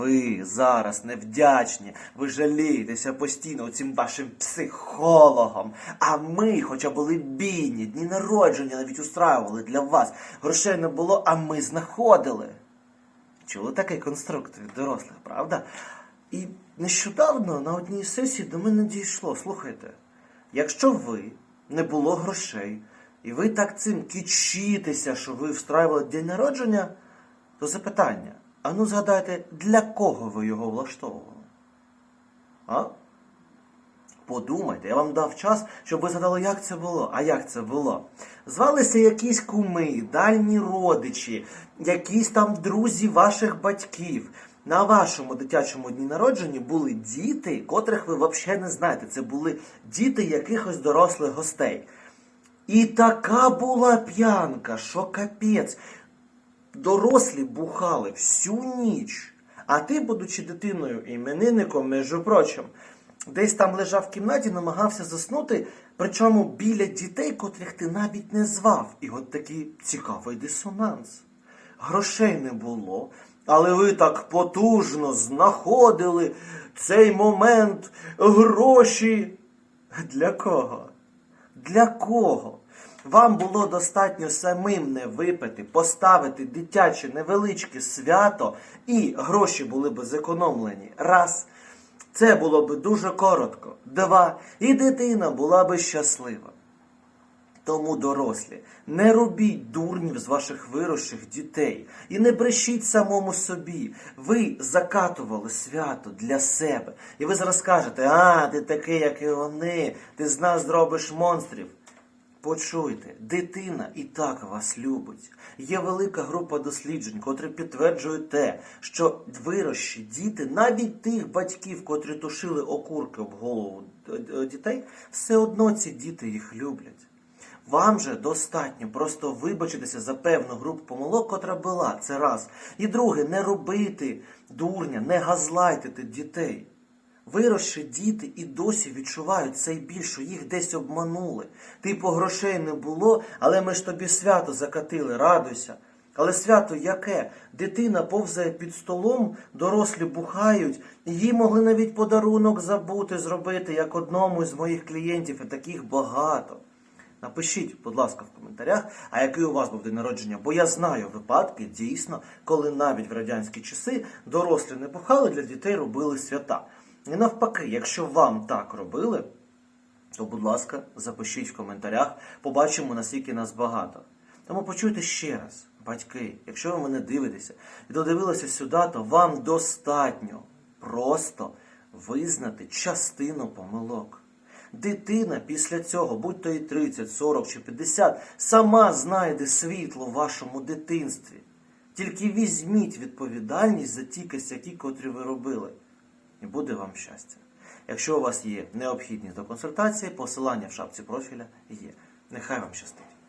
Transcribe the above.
ви зараз невдячні, ви жалієтеся постійно цим вашим психологом. А ми, хоча були бідні, дні народження навіть устраювали для вас. Грошей не було, а ми знаходили. Чули такий конструкт від дорослих, правда? І нещодавно на одній сесії до мене дійшло. Слухайте, якщо ви не було грошей, і ви так цим кичітеся, що ви встраювали день народження, то запитання: а ну згадайте, для кого ви його влаштовували? А? Подумайте, я вам дав час, щоб ви згадали, як це було. А як це було? Звалися якісь куми, дальні родичі, якісь там друзі ваших батьків. На вашому дитячому дні народження були діти, котрих ви взагалі не знаєте. Це були діти якихось дорослих гостей. І така була п'янка, що капець. Дорослі бухали всю ніч. А ти, будучи дитиною і іменинником, між прочим, десь там лежав в кімнаті, намагався заснути, причому біля дітей, котрих ти навіть не звав. І от такий цікавий дисонанс. Грошей не було, але ви так потужно знаходили цей момент гроші. Для кого? Для кого? Вам було достатньо самим не випити, поставити дитяче невеличке свято, і гроші були б зекономлені. Раз. Це було б дуже коротко. Два. І дитина була би щаслива. Тому, дорослі, не робіть дурнів з ваших виросших дітей і не брешіть самому собі. Ви закатували свято для себе. І ви зараз кажете, а, ти такий, як і вони, ти з нас зробиш монстрів. Почуйте, дитина і так вас любить. Є велика група досліджень, котрі підтверджують те, що вирощі діти, навіть тих батьків, котрі тушили окурки об голову дітей, все одно ці діти їх люблять. Вам же достатньо просто вибачитися за певну групу помилок, котра була. Це раз. І друге, не робити дурня, не газлайтити дітей. Виросші діти і досі відчувають цей біль, що їх десь обманули. Типу грошей не було, але ми ж тобі свято закатили, радуйся. Але свято яке? Дитина повзає під столом, дорослі бухають, їй могли навіть подарунок забути зробити, як одному з моїх клієнтів, і таких багато. Напишіть, будь ласка, в коментарях, а який у вас був день народження, бо я знаю випадки, дійсно, коли навіть в радянські часи дорослі не бухали, для дітей робили свята. І навпаки, якщо вам так робили, то, будь ласка, запишіть в коментарях, побачимо, наскільки нас багато. Тому почуйте ще раз, батьки, якщо ви мене дивитеся і додивилися сюди, то вам достатньо просто визнати частину помилок. Дитина після цього, будь то і 30, 40 чи 50, сама знайде світло в вашому дитинстві. Тільки візьміть відповідальність за ті косяки, котрі ви робили. І буде вам щастя. Якщо у вас є необхідність до консультації, посилання в шапці профіля є. Нехай вам щастить.